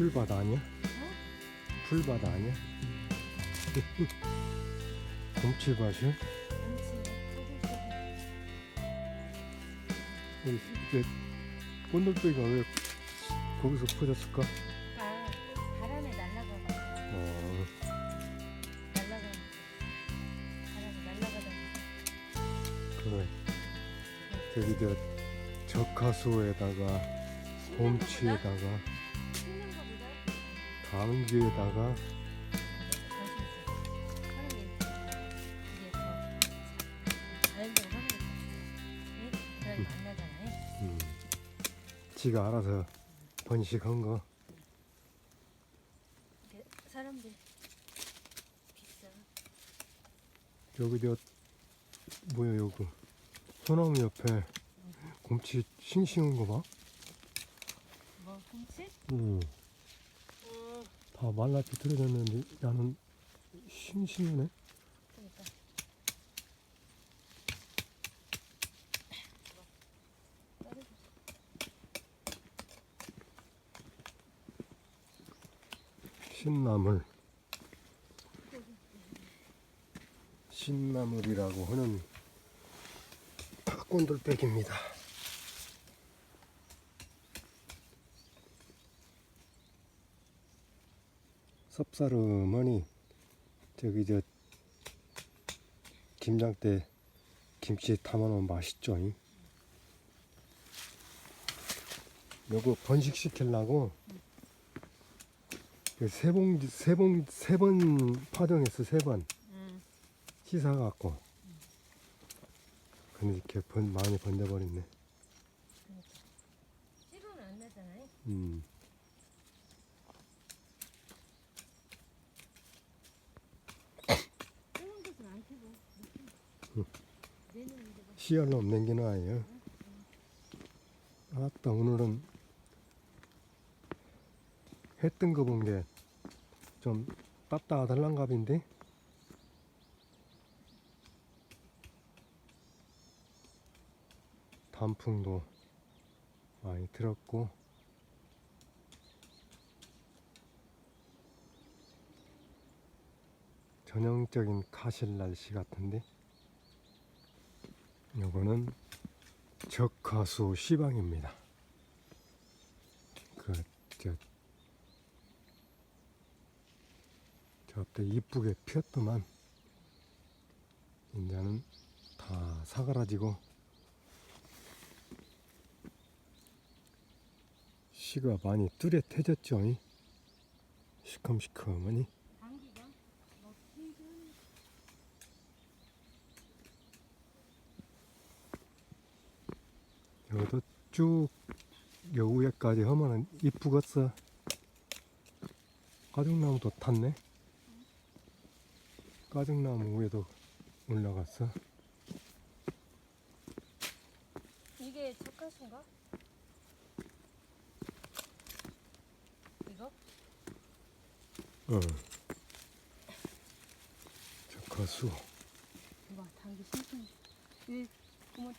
풀밭 아니야? 풀밭 아니야? 곰치밭이야? 이게 꽃놀빼기가 왜 거기서 퍼졌을까? 아, 바람에 날아가고 어, 날아가 바람에 날아가다 그래. 저기 저 적화수에다가 곰치에다가 나잖아요 음, 지가 알아서 번식한 거. 사람들 비싸 여기 저 뭐야 여기 소나무 옆에 곰치 싱싱한 거 봐. 뭐 훔치? 응. 다 말라 비틀어졌는데 나는. 그러니까 신나물. 신나물이라고 하는 꼰돌백입니다. 섭사름하니 저기 저 김장 때 김치 담아놓으면 맛있죠. 잉? 요거 번식시키려고 그세 봉지 세봉 세 번 파정했어 세번응 씻어갖고 근데 이렇게 번, 많이 번져버렸네. 그러니까 씨로는 안 나잖아요 음. 뜨는 것은 안 피고 응. 내년인데 뭐 씨알로 없는 게 나아요. 아따 오늘은 해 뜬 거 본 게 좀 따따하달랑갑인데? 단풍도 많이 들었고. 전형적인 가실 날씨 같은데 요거는 적화수 시방입니다. 그, 저, 저때 이쁘게 피었더만, 이제는 다 사그라지고, 씨가 많이 뚜렷해졌죠. 이? 시커먼시커머니. 당기가 뭐 피는 여기도 쭉 여우에까지 하면은 이쁘겠어. 가죽나무도 탔네. 가죽나무 위에도 올라갔어. 이게 착가수인가? 이거? 응. 저 가수. 이거 당기 신선. 이 어머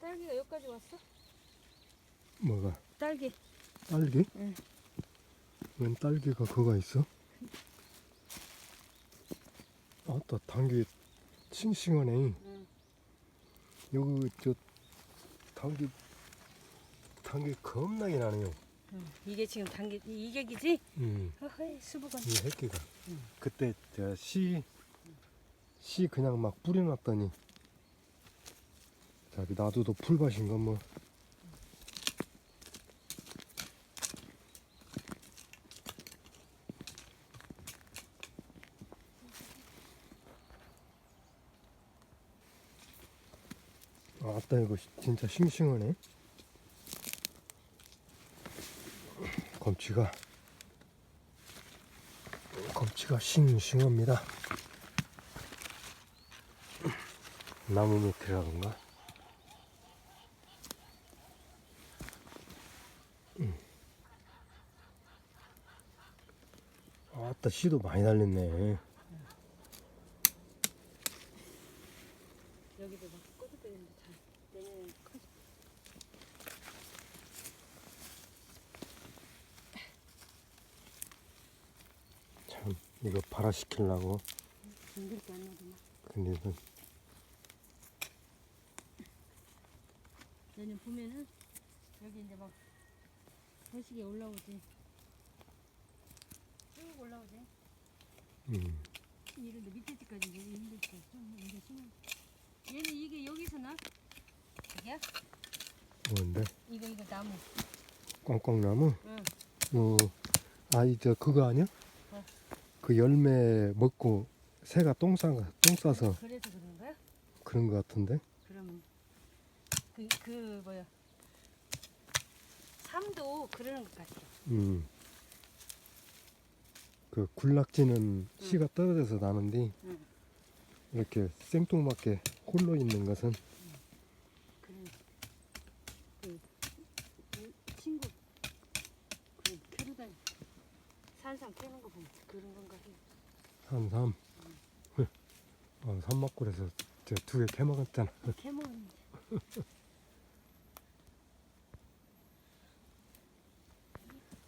딸기가 여기까지 왔어? 뭐가? 딸기. 딸기? 응. 웬 딸기가 그가 있어? 아따 당기 싱싱하네. 응. 여기 저 당기 당기 겁나게 나네요. 응. 이게 지금 당기 이- 이격이지? 음. 어허이 수북은. 이 새끼가 응. 그때 저씨씨 그냥 막 뿌려놨더니 자기 놔둬도 풀밭인가 뭐 아따 이거 진짜 싱싱하네 검치가 검치가 싱싱합니다. 나무 밑이라던가. 아따 씨도 많이 달렸네 여기도 막 꼬드 때리는데 잘 내년에 커져. 참 이거 발화시키려고. 힘들게 안 나구나. 근데 도 내년 보면은 여기 이제 막 거시기 올라오지. 음, 이런데 밑에 집까지 이제 힘들지. 좀 이제 심한. 얘는 이게 여기서 나? 이게야? 뭔데? 이거 이거 나무. 꽝꽝나무? 응. 어, 아이 저 그거 아니야? 어. 그 열매 먹고 새가 똥 싸, 똥 싸서 그래서 그런 거야? 그런 것 같은데? 그러면 그 그 뭐야? 삼도 그러는 것 같아. 음. 그 굴락지는 씨가 떨어져서 나는데 응. 이렇게 생뚱맞게 홀로 있는 것은 그래. 그, 그 친구 그 캐러다 산삼 캐는 거 보면 그런 건가 해. 산삼. 어, 산막골에서 저두개 캐먹었잖아. 캐먹었는데.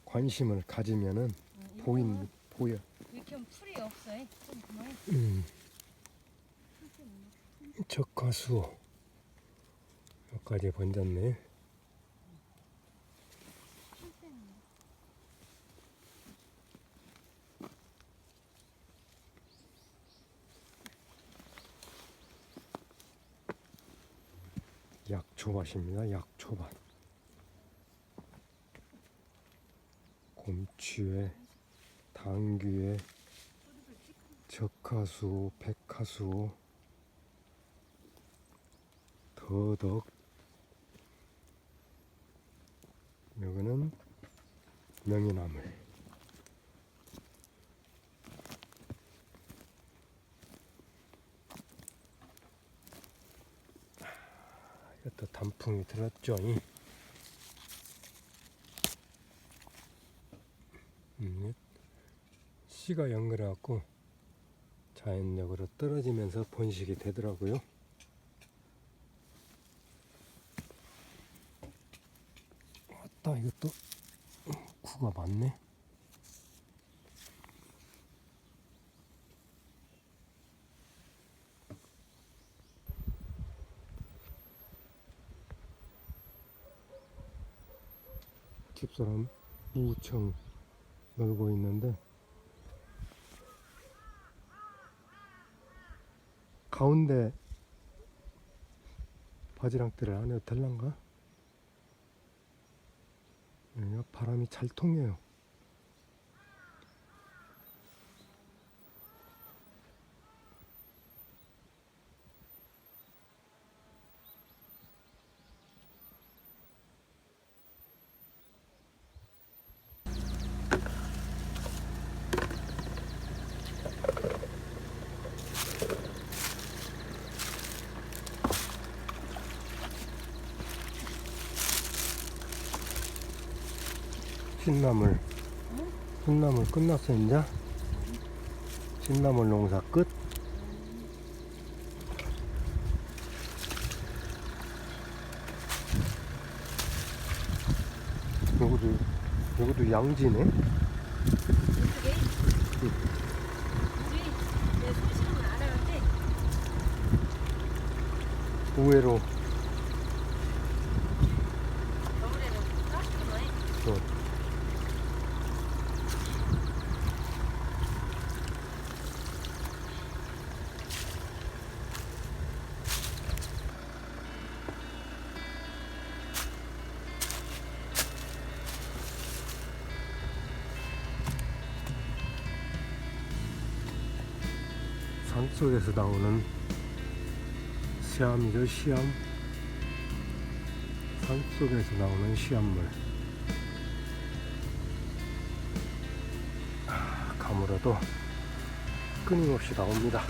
관심을 가지면은 어, 이거 보인 보여. 이렇게 하면 풀이 없어. 좀 그만. 음. 적화수 여기까지 번졌네. 약초밭입니다. 약초밭. 곰취에 당귀에 적화수, 백화수, 더덕. 여기는 명이나물. 이것도 단풍이 들었죠. 이. 음, 씨가 연결해갖고 자연력으로 떨어지면서 번식이 되더라고요. 왔다 이것도 구가 많네. 집사람 우청 놀고 있는데 가운데 바지락들을 안에 들란가? 여기가 바람이 잘 통해요. 신나물. 신나물 끝났어 이제? 신나물 농사 끝? 요것도 요것도 양지네? 의외로. 어, 산속에서 나오는 시암이죠 시암? 산속에서 나오는 시암물. 아, 가물어도 끊임없이 나옵니다